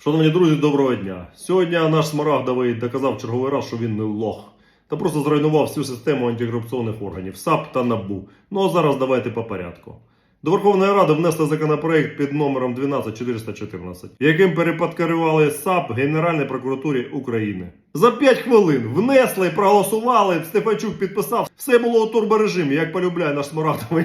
Шановні друзі, доброго дня. Сьогодні наш смарагдовий доказав черговий раз, що він не лох. Та просто зруйнував всю систему антикорупційних органів САП та НАБУ. Ну а зараз давайте по порядку. До Верховної Ради внесли законопроект під номером 12414, яким переподкерували САП Генеральній прокуратурі України. За 5 хвилин внесли, проголосували, Стефанчук підписав. Все було у турборежимі, як полюбляє наш смарагдовий.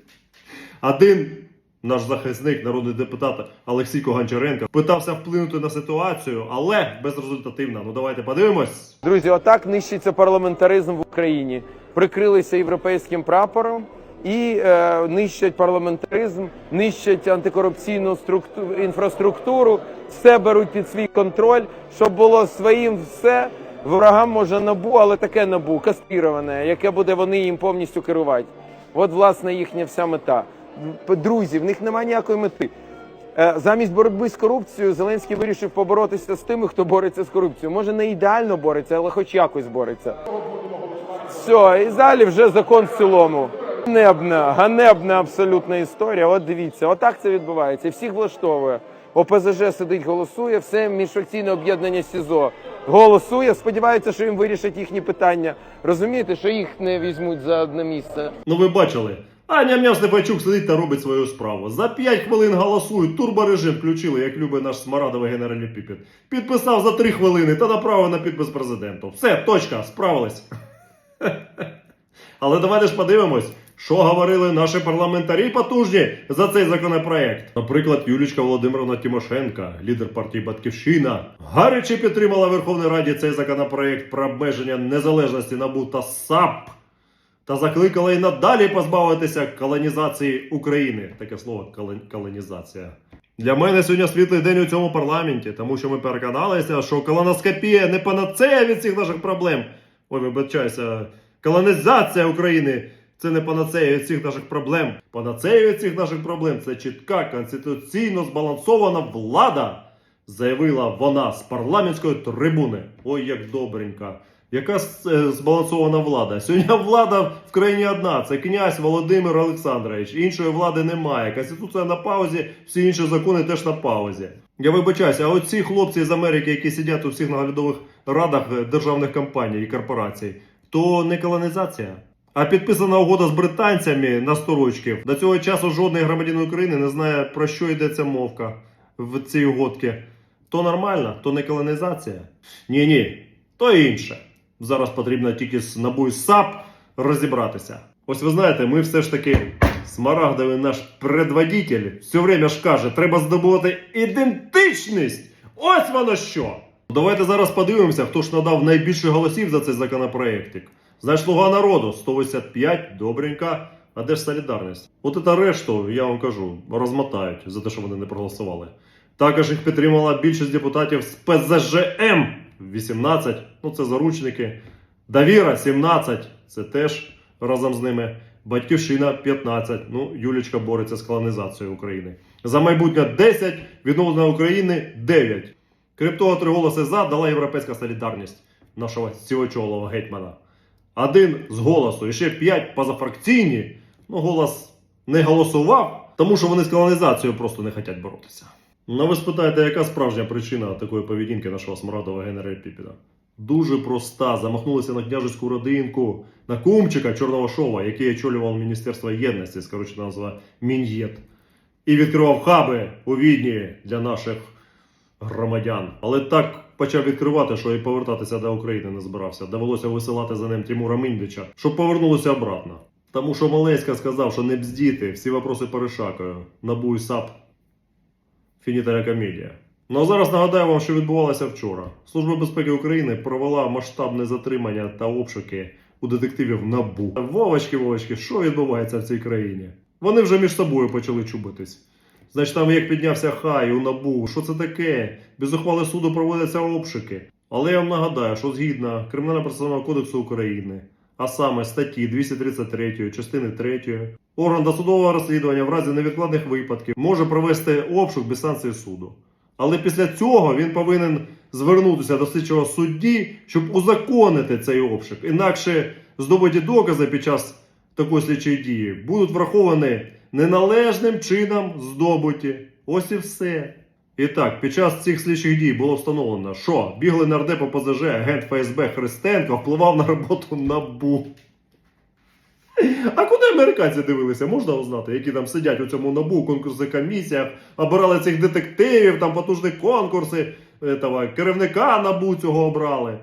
Один наш захисник, народний депутат Олексій Коганчаренко, питався вплинути на ситуацію, але безрезультативно. Ну давайте подивимось. Друзі, отак нищиться парламентаризм в Україні. Прикрилися європейським прапором і е, нищать парламентаризм, нищать антикорупційну структу- інфраструктуру, все беруть під свій контроль, щоб було своїм все. Ворогам може набу, але таке набу, кастрироване, яке буде вони їм повністю керувати. От, власне, їхня вся мета. Друзі, в них немає ніякої мети. Е, Замість боротьби з корупцією Зеленський вирішив поборотися з тими, хто бореться з корупцією. Може не ідеально бореться, але хоч якось бореться. Все, і далі вже закон в цілому. Ганебна, ганебна абсолютна історія. От дивіться, отак це відбувається. Всіх влаштовує. ОПЗЖ сидить, голосує, все міжфракційне об'єднання СІЗО голосує. Сподіваються, що їм вирішать їхні питання. Розумієте, що їх не візьмуть за одне місце. Ну ви бачили. А ням Стефанчук сидить та робить свою справу. За 5 хвилин голосують, турборежим включили, як любить наш смарадовий генеральний піпіт. Підписав за 3 хвилини та направив на підпис президенту. Все, точка, справились. Але давайте ж подивимось, що говорили наші парламентарі потужні за цей законопроект. Наприклад, Юлічка Володимировна Тимошенка, лідер партії Батьківщина, гаряче підтримала Верховній Раді цей законопроект про обмеження незалежності НАБУ та САП та закликала і надалі позбавитися колонізації України. Таке слово колонізація. Для мене сьогодні світлий день у цьому парламенті, тому що ми переконалися, що колоноскопія не панацея від всіх наших проблем. Ой, вибачаюся, колонізація України це не панацея від всіх наших проблем. Панацея від всіх наших проблем це чітка конституційно збалансована влада, заявила вона з парламентської трибуни. Ой, як добренько. Яка е, збалансована влада? Сьогодні влада в країні одна. Це князь Володимир Олександрович. Іншої влади немає. Конституція на паузі, всі інші закони теж на паузі. Я вибачаюся, а оці хлопці з Америки, які сидять у всіх наглядових радах е, державних компаній і корпорацій, то не колонізація. А підписана угода з британцями на 100 років. До цього часу жодний громадянин України не знає про що йдеться мовка в цій угодці. То нормально, то не колонізація. Ні, ні, то інше. Зараз потрібно тільки з НАБУ і САП розібратися. Ось ви знаєте, ми все ж таки смарагдовий наш предводитель все время ж каже, треба здобувати ідентичність. Ось воно що. Давайте зараз подивимося, хто ж надав найбільше голосів за цей законопроєктик. Знаєш, слуга народу 185, добренько. А де ж солідарність? От це решту, я вам кажу, розмотають за те, що вони не проголосували. Також їх підтримала більшість депутатів з ПЗЖМ 18, ну це заручники. Довіра 17, це теж разом з ними. Батьківщина 15. Ну, Юлічка бореться з колонізацією України. За майбутнє 10, відновлення України 9. Крім того, три голоси за дала Європейська солідарність нашого сівочолого гетьмана. Один з голосу, і ще 5 позафракційні. Ну, голос не голосував, тому що вони з колонізацією просто не хочуть боротися. Ну, ви спитаєте, яка справжня причина такої поведінки нашого смарадового генерала Піпіда? Дуже проста. Замахнулися на княжеську родинку, на кумчика Чорновошова, який очолював Міністерство єдності, скорочена назва Мін'єд, і відкривав хаби у Відні для наших громадян. Але так почав відкривати, що і повертатися до України не збирався. Довелося висилати за ним Тимура Міндича, щоб повернулися обратно. Тому що Малеська сказав, що не бздіти, всі вопроси перешакаю. Набу і САП. Фінітаря комедія. Ну а зараз нагадаю вам, що відбувалося вчора. Служба безпеки України провела масштабне затримання та обшуки у детективів НАБУ. Вовочки, Вовочки, що відбувається в цій країні? Вони вже між собою почали чубитись. Значить, там як піднявся хай у НАБУ, що це таке? Без ухвали суду проводяться обшуки. Але я вам нагадаю, що згідно Кримінально-процесуального кодексу України, а саме статті 233 частини 3, орган досудового розслідування в разі невідкладних випадків може провести обшук без санкції суду. Але після цього він повинен звернутися до слідчого судді, щоб узаконити цей обшук. Інакше здобуті докази під час такої слідчої дії будуть враховані неналежним чином здобуті. Ось і все. І так, під час цих слідчих дій було встановлено, що біглий нардеп ОПЗЖ, агент ФСБ Христенко впливав на роботу НАБУ. А куди американці дивилися? Можна узнати, які там сидять у цьому набу, конкурсних комісіях, обирали цих детективів, там потужні конкурси, этого, керівника набу цього обрали.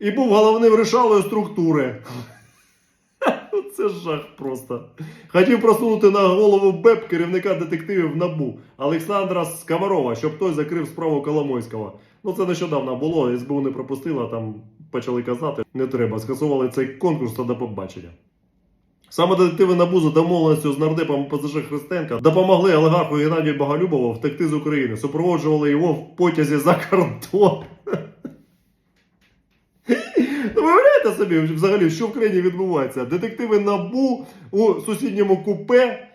І був головним рішалою структури. Це жах просто. Хотів просунути на голову БЕП керівника детективів НАБУ Олександра Сковорова, щоб той закрив справу Коломойського. Ну це нещодавно було, СБУ не пропустила, там почали казати, не треба, скасували цей конкурс та до побачення. Саме детективи НАБУ за домовленістю з нардепом ПЗЖ Христенка допомогли олігарху Геннадію Боголюбову втекти з України, супроводжували його в потязі за кордон. Ну, Виявляєте собі взагалі, що в країні відбувається? Детективи НАБУ у сусідньому купе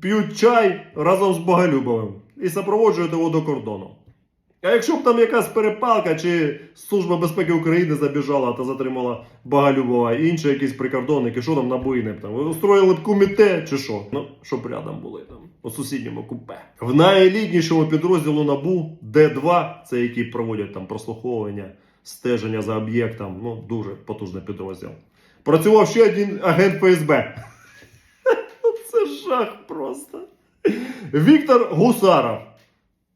п'ють чай разом з Боголюбовим і супроводжують його до кордону. А якщо б там якась перепалка, чи Служба безпеки України забіжала та затримала Боголюбова і інші якісь прикордонники, що там набоїни б там? Устроїли б куміте чи що? Ну, щоб рядом були там, у сусідньому купе. В найелітнішому підрозділу НАБУ Д2, це які проводять там прослуховування, стеження за об'єктом, ну дуже потужний підрозділ. Працював ще один агент ФСБ. Це жах просто. Віктор Гусаров.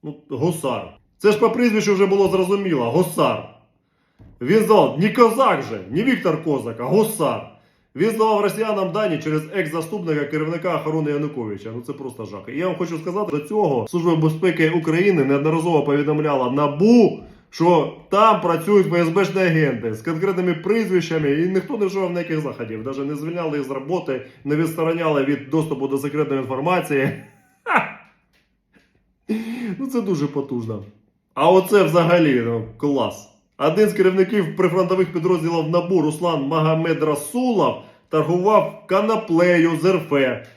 Ну, Гусар. Це ж по прізвищу вже було зрозуміло. Гусар. Він здавав не козак же, не Віктор Козак, а Гусар. Він здавав росіянам дані через екс-заступника керівника охорони Януковича. Ну це просто жах. І я вам хочу сказати, до цього Служба безпеки України неодноразово повідомляла НАБУ, що там працюють ФСБшні агенти з конкретними прізвищами, і ніхто не вживав ніяких заходів. Навіть не звільняли їх з роботи, не відстороняли від доступу до секретної інформації. Ну це дуже потужно. А оце взагалі ну, клас. Один з керівників прифронтових підрозділів НАБУ Руслан Магомед Расулов торгував канаплею з РФ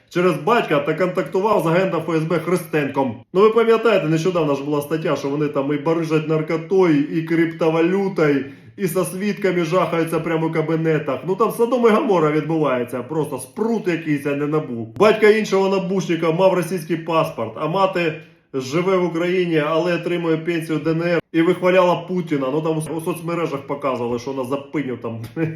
через батька та контактував з агентом ФСБ Христенком. Ну ви пам'ятаєте, нещодавно ж була стаття, що вони там і барижать наркотою, і криптовалютою, і со свідками жахаються прямо в кабінетах. Ну там Содом і Гамора відбувається, просто спрут якийсь, а не набу. Батька іншого набушника мав російський паспорт, а мати живе в Україні, але отримує пенсію ДНР і вихваляла Путіна. Ну там у соцмережах показували, що вона запиню там.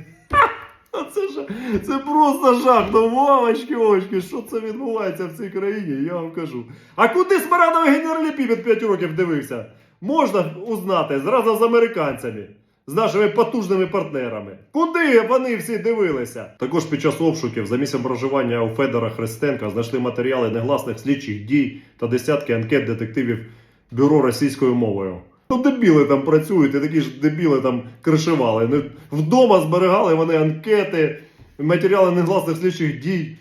Це ж це просто жах. Ну мамочки, мамочки, що це відбувається в цій країні, я вам кажу. А куди Смарадовий генералі від 5 років дивився? Можна узнати зразу з американцями, з нашими потужними партнерами. Куди вони всі дивилися? Також під час обшуків за місцем проживання у Федора Христенка знайшли матеріали негласних слідчих дій та десятки анкет детективів бюро російською мовою. Ну, дебіли там працюють, і такі ж дебіли там кришували. Ну, Вдома зберігали вони анкети, матеріали негласних слідчих дій.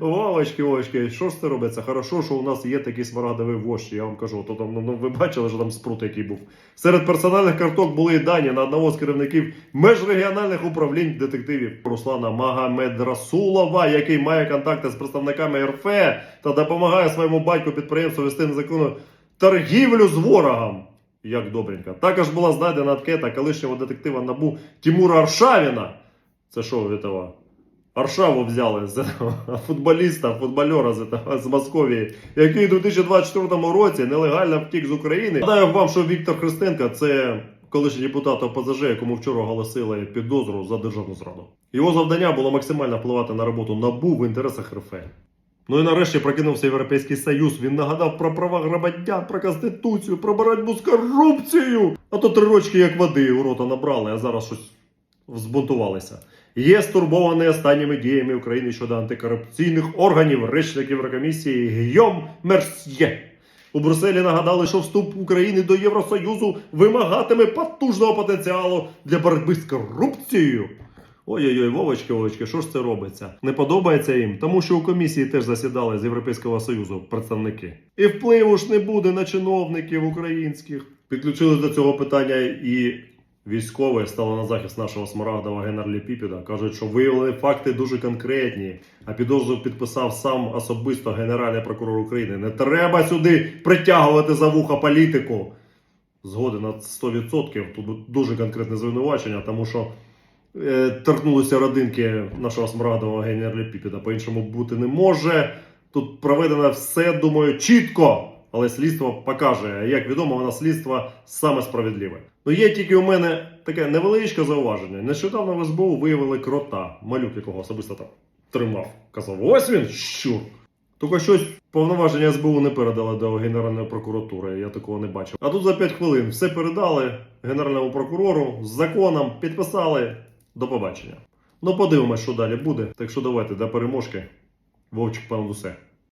Вовочки, вовочки, що ж це робиться? Хорошо, що у нас є такий смарагдовий вождь, я вам кажу. То там, ну, ви бачили, що там спрут який був. Серед персональних карток були і дані на одного з керівників межрегіональних управлінь детективів Руслана Магомедрасулова, який має контакти з представниками РФ та допомагає своєму батьку підприємству вести незаконну торгівлю з ворогом. Як добренько. Також була знайдена анкета колишнього детектива НАБУ Тимура Аршавіна. Це що від того? Аршаву взяли з футболіста, футбольора з, з Московії, який у 2024 році нелегально втік з України. Нагадаю вам, що Віктор Христенко це колишній депутат ОПЗЖ, якому вчора оголосили підозру за державну зраду. Його завдання було максимально впливати на роботу НАБУ в інтересах РФ. Ну і нарешті прокинувся Європейський Союз. Він нагадав про права громадян, про конституцію, про боротьбу з корупцією. А то три рочки як води у рота набрали, а зараз щось збунтувалися. Є стурбований останніми діями України щодо антикорупційних органів речник Єврокомісії Гійом Мерсьє. У Брюсселі нагадали, що вступ України до Євросоюзу вимагатиме потужного потенціалу для боротьби з корупцією. Ой-ой-ой, Вовочки, Вовочки, що ж це робиться? Не подобається їм, тому що у комісії теж засідали з Європейського Союзу представники. І впливу ж не буде на чиновників українських. Підключились до цього питання і військові стали на захист нашого смарагдового генералі Піпіда. Кажуть, що виявлені факти дуже конкретні, а підозру підписав сам особисто Генеральний прокурор України. Не треба сюди притягувати за вуха політику. Згоди на 100%. Тут дуже конкретне звинувачення, тому що е, торкнулися родинки нашого смарагдового генерала Піпіда. По-іншому бути не може. Тут проведено все, думаю, чітко. Але слідство покаже, як відомо, вона слідство саме справедливе. Ну є тільки у мене таке невеличке зауваження. Нещодавно в СБУ виявили крота, малюк, якого особисто там тримав. Казав, ось він, щур. Тільки щось повноваження СБУ не передали до Генеральної прокуратури, я такого не бачив. А тут за 5 хвилин все передали Генеральному прокурору з законом, підписали. До побачення. Ну, подивимось, що далі буде. Так що давайте до переможки. Вовчик пан усе.